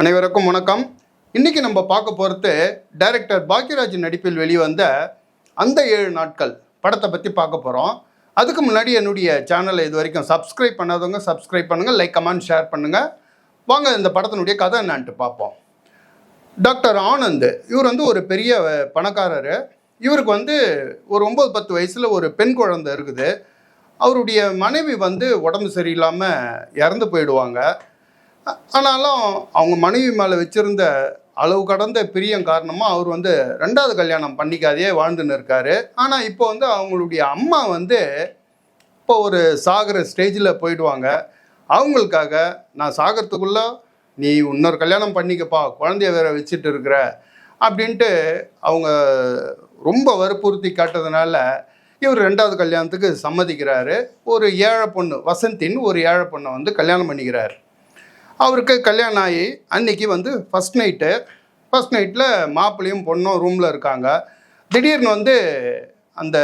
அனைவருக்கும் வணக்கம். இன்றைக்கி நம்ம பார்க்க போகிறது டைரக்டர் பாக்யராஜ் நடிப்பில் வெளிவந்த அந்த ஏழு நாட்கள் படத்தை பற்றி பார்க்க போகிறோம் அதுக்கு முன்னாடி என்னுடைய சேனலை இது வரைக்கும் சப்ஸ்கிரைப் பண்ணாதவங்க சப்ஸ்கிரைப் பண்ணுங்கள் லைக் கமெண்ட் ஷேர் பண்ணுங்கள் வாங்க இந்த படத்தினுடைய கதை என்னான்ட்டு பார்ப்போம். டாக்டர் ஆனந்த் இவர் வந்து ஒரு பெரிய பணக்காரர். இவருக்கு வந்து ஒரு ஒம்பது பத்து வயசில் ஒரு பெண் குழந்தை இருக்குது. அவருடைய மனைவி வந்து உடம்பு சரியில்லாமல் இறந்து போயிடுவாங்க. ஆனாலும் அவங்க மனைவி மேலே வச்சிருந்த அளவு கடந்த பிரியம் காரணமாக அவர் வந்து ரெண்டாவது கல்யாணம் பண்ணிக்காதையே வாழ்ந்துன்னு இருக்காரு. ஆனால் இப்போ வந்து அவங்களுடைய அம்மா வந்து இப்போ ஒரு சாகிற ஸ்டேஜில் போயிடுவாங்க. அவங்களுக்காக நான் சாகிறதுக்குள்ள நீ இன்னொரு கல்யாணம் பண்ணிக்கப்பா குழந்தைய வேற வச்சுட்டு இருக்கிற அப்படின்ட்டு அவங்க ரொம்ப வற்புறுத்தி காட்டுறதுனால இவர் ரெண்டாவது கல்யாணத்துக்கு சம்மதிக்கிறாரு. ஒரு ஏழை பொண்ணு வசந்தின்னு ஒரு ஏழை பொண்ணை வந்து கல்யாணம் பண்ணிக்கிறாரு. அவருக்கு கல்யாணம் ஆகி அன்னைக்கு வந்து ஃபஸ்ட் நைட்டு ஃபஸ்ட் நைட்டில் மாப்பிள்ளையும் பொண்ணும் ரூமில் இருக்காங்க. திடீர்னு வந்து அந்த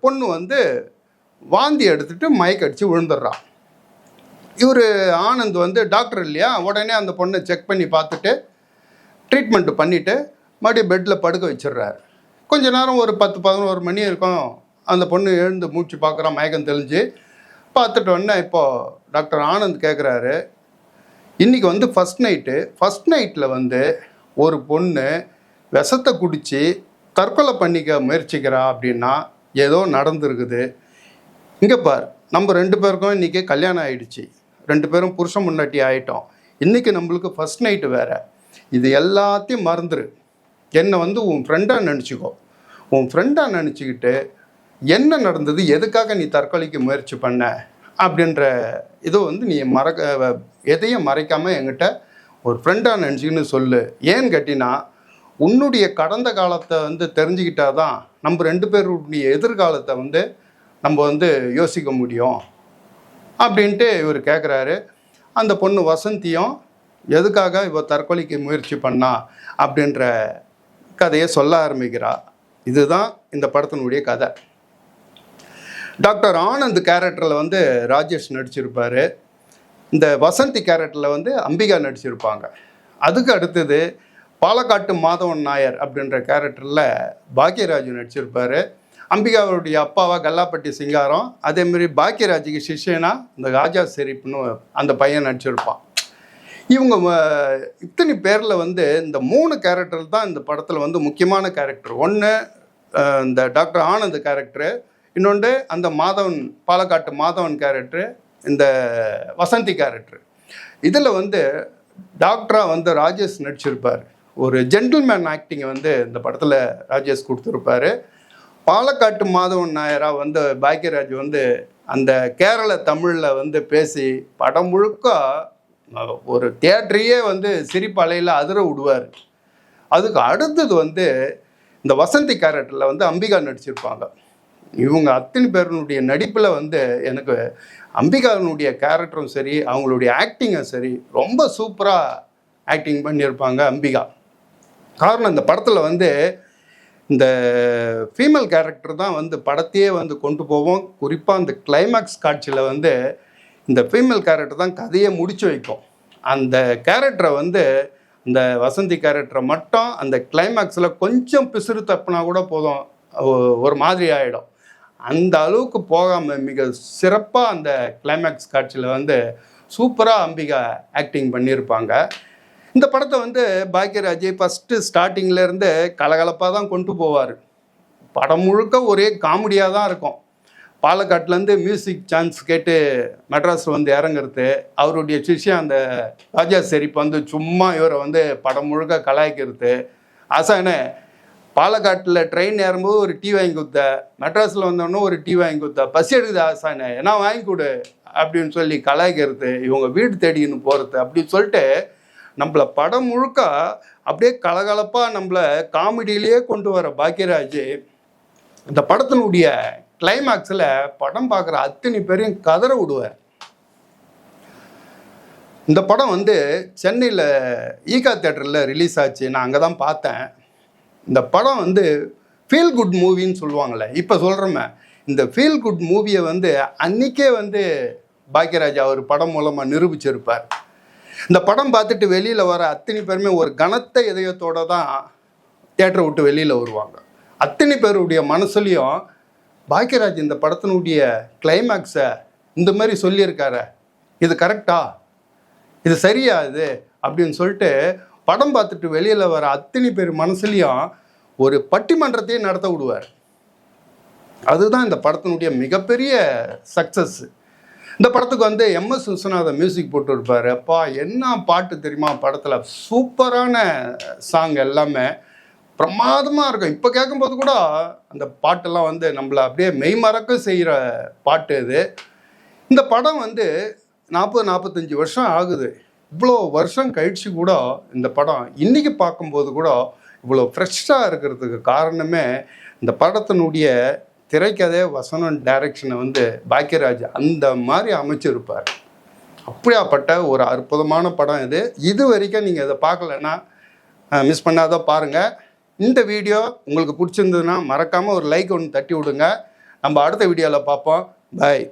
பொண்ணு வந்து வாந்தி எடுத்துட்டு மயக்கடிச்சு விழுந்துடுறான் இவர் ஆனந்த் வந்து டாக்டர் இல்லையா? உடனே அந்த பொண்ணை செக் பண்ணி பார்த்துட்டு ட்ரீட்மெண்ட் பண்ணிவிட்டு மறுபடியும் பெட்டில் படுக்க வச்சிடுறாரு. கொஞ்ச நேரம் ஒரு பத்து பதினோரு மணி இருக்கும். அந்த பொண்ணு எழுந்து மூச்சு பார்க்குறான் மயக்கம் தெளிஞ்சு. பார்த்துட்டோன்னே இப்போது டாக்டர் ஆனந்த் கேட்குறாரு இன்றைக்கி வந்து ஃபஸ்ட் நைட்டு ஃபஸ்ட் நைட்டில் வந்து ஒரு பொண்ணு விஷத்தை குடித்து தற்கொலை பண்ணிக்க முயற்சிக்கிறா அப்படின்னா ஏதோ நடந்திருக்குது. இங்கே பார் நம்ம ரெண்டு பேருக்கும் இன்றைக்கி கல்யாணம் ஆகிடுச்சு ரெண்டு பேரும் புருஷன் முன்னாடி ஆகிட்டோம் இன்றைக்கி நம்மளுக்கு ஃபஸ்ட் நைட்டு வேறு. இது எல்லாத்தையும் மறந்துரு. என்னை வந்து உன் ஃப்ரெண்டாக நினச்சிக்கோ. உன் ஃப்ரெண்டாக நினச்சிக்கிட்டு என்ன நடந்தது? எதுக்காக நீ தற்கொலைக்கு முயற்சி பண்ண? அப்படின்ற இதை வந்து நீ மறக்க எதையும் மறைக்காமல் என்கிட்ட ஒரு ஃப்ரெண்டாக நினச்சிக்கின்னு சொல்லு. ஏன்னு கேட்டினா உன்னுடைய கடந்த காலத்தை வந்து தெரிஞ்சுக்கிட்டாதான் நம்ம ரெண்டு பேருடைய எதிர்காலத்தை வந்து நம்ம வந்து யோசிக்க முடியும் அப்படின்ட்டு இவர் கேட்குறாரு அந்த பொண்ணு வசந்தியும் எதுக்காக இவ தற்கொலைக்கு முயற்சி பண்ணா? அப்படின்ற கதையை சொல்ல ஆரம்பிக்கிறா. இதுதான் இந்த படத்தினுடைய கதை. டாக்டர் ஆனந்த் கேரக்டரில் வந்து ராஜேஷ் நடிச்சிருப்பார். இந்த வசந்தி கேரக்டரில் வந்து அம்பிகா நடிச்சிருப்பாங்க. அதுக்கு அடுத்தது பாலக்காட்டு மாதவன் நாயர் அப்படின்ற கேரக்டரில் பாக்யராஜ் நடிச்சிருப்பார். அம்பிகாவுடைய அப்பாவா கல்லாப்பட்டி சிங்காரம். அதேமாரி பாக்யராஜுக்கு சிஷ்யனா இந்த ராஜா ஷெரீப்னு அந்த பையன் நடிச்சிருப்பான். இவங்க இத்தனை பேரில் வந்து இந்த மூணு கேரக்டர் தான் இந்த படத்தில் வந்து முக்கியமான கேரக்டர். ஒன்று இந்த டாக்டர் ஆனந்த் கேரக்டரு இன்னொன்று அந்த மாதவன் பாலக்காட்டு மாதவன் கேரக்டரு இந்த வசந்தி கேரக்டரு இதில் வந்து டாக்டராக வந்து ராஜேஷ் நடிச்சிருப்பார். ஒரு ஜென்டில்மேன் ஆக்டிங்கை வந்து இந்த படத்தில் ராஜேஷ் கொடுத்துருப்பாரு. பாலக்காட்டு மாதவன் நாயராக வந்து பாக்யராஜ் வந்து அந்த கேரள தமிழில் வந்து பேசி படம் முழுக்க ஒரு தேட்டரையே வந்து சிரிப்பலையில் அதிர விடுவார். அதுக்கு அடுத்தது வந்து இந்த வசந்தி கேரக்டரில் வந்து அம்பிகா நடிச்சிருப்பாங்க. இவங்க அத்தனை பேருனுடைய நடிப்பில் வந்து எனக்கு அம்பிகாவினுடைய கேரக்டரும் சரி அவங்களுடைய ஆக்டிங்கும் சரி ரொம்ப சூப்பராக ஆக்டிங் பண்ணியிருப்பாங்க அம்பிகா. காரணம் இந்த படத்தில் வந்து இந்த ஃபீமேல் கேரக்டர் தான் வந்து படத்தையே வந்து கொண்டு போவோம். குறிப்பாக அந்த கிளைமேக்ஸ் காட்சியில் வந்து இந்த ஃபீமேல் கேரக்டர் தான் கதையை முடிச்சு வைக்கும். அந்த கேரக்டரை வந்து இந்த வசந்தி கேரக்டரை மட்டும் அந்த கிளைமேக்ஸில் கொஞ்சம் பிசுறு தப்புனா கூட போதும். ஒரு மாதிரி ஆகிடும் அந்த அளவுக்கு போகாமல் மிக சிறப்பாக அந்த கிளைமேக்ஸ் காட்சியில் வந்து சூப்பராக அம்பிகா ஆக்டிங் பண்ணியிருப்பாங்க. இந்த படத்தை வந்து பாக்யராஜ் ஃபஸ்ட்டு ஸ்டார்டிங்லேருந்து கலகலப்பாக தான் கொண்டு போவார். படம் முழுக்க ஒரே காமெடியாக தான் இருக்கும். பாலக்காட்டிலேருந்து மியூசிக் சான்ஸ் கேட்டு மெட்ராஸில் வந்து இறங்குறது அவருடைய சிஷ்யம் அந்த ராஜா செரிப்பு வந்து சும்மா இவரை வந்து படம் முழுக்க கலாய்க்கிறது. ஆசானே பாலக்காட்டில் ட்ரெயின் ஏறும்போது ஒரு டீ வாங்கி கொடுத்த மெட்ராஸில் வந்தோடனே ஒரு டீ வாங்கி கொடுத்த பசி எடுக்குது ஆசானே என்ன வாங்கி கொடு அப்படின்னு சொல்லி கலாய்க்கிறது இவங்க வீடு தேடின்னு போகிறது அப்படின்னு சொல்லிட்டு நம்மளை படம் முழுக்க அப்படியே கலகலப்பாக நம்மளை காமெடியிலேயே கொண்டு வர பாக்யராஜ் இந்த படத்தினுடைய கிளைமேக்ஸில் படம் பார்க்குற அத்தனை பேரையும் கதற விடுவார். இந்த படம் வந்து சென்னையில் ஈகா தேட்டரில் ரிலீஸ் ஆச்சு. நான் அங்கே தான் பார்த்தேன். இந்த படம் வந்து ஃபீல் குட் மூவின்னு சொல்லுவாங்கள்ல இப்போ சொல்கிறோமே இந்த ஃபீல் குட் மூவியை வந்து அன்றைக்கே வந்து பாக்யராஜ் அவர் படம் மூலமாக நிரூபிச்சிருப்பார். இந்த படம் பார்த்துட்டு வெளியில் வர அத்தனை பேருமே ஒரு கனத்த இதயத்தோட தான் தேட்டரை விட்டு வெளியில் வருவாங்க. அத்தனை பேருடைய மனசுலையும் பாக்கியராஜ் இந்த படத்தினுடைய கிளைமேக்ஸை இந்த மாதிரி சொல்லியிருக்காரு. இது கரெக்டா இது சரியா இது? அப்படின்னு சொல்லிட்டு படம் பார்த்துட்டு வெளியில் வர அத்தனை பேர் மனசுலையும் ஒரு பட்டிமன்றத்தையே நடத்த விடுவார். அதுதான் இந்த படத்தினுடைய மிகப்பெரிய சக்ஸஸ் இந்த படத்துக்கு வந்து எம்எஸ் விஸ்வநாதன் மியூசிக் போட்டுருப்பாரு அப்பா என்ன பாட்டு தெரியுமா? படத்தில் சூப்பரான சாங் எல்லாமே பிரமாதமாக இருக்கும். இப்போ கேட்கும்போது கூட அந்த பாட்டெல்லாம் வந்து நம்மளை அப்படியே மெய்மறக்க செய்கிற பாட்டு இது. இந்த படம் வந்து நாற்பது நாற்பத்தஞ்சு வருஷம் ஆகுது. இவ்வளோ வருஷம் கழிச்சு கூட இந்த படம் இன்றைக்கி பார்க்கும்போது கூட இவ்வளோ ஃப்ரெஷ்ஷாக இருக்கிறதுக்கு காரணமே இந்த படத்தினுடைய திரைக்கதை வசனம் டைரக்ஷனை வந்து பாக்கியராஜ் அந்த மாதிரி அமைச்சிருப்பார். அப்படியாப்பட்ட ஒரு அற்புதமான படம் இது. இது வரைக்கும் நீங்கள் இதை பார்க்கலன்னா மிஸ் பண்ணாத பாருங்கள் இந்த வீடியோ உங்களுக்கு பிடிச்சிருந்ததுன்னா மறக்காமல் ஒரு லைக் ஒன்று தட்டி விடுங்க. நம்ம அடுத்த வீடியோவில் பார்ப்போம். பாய்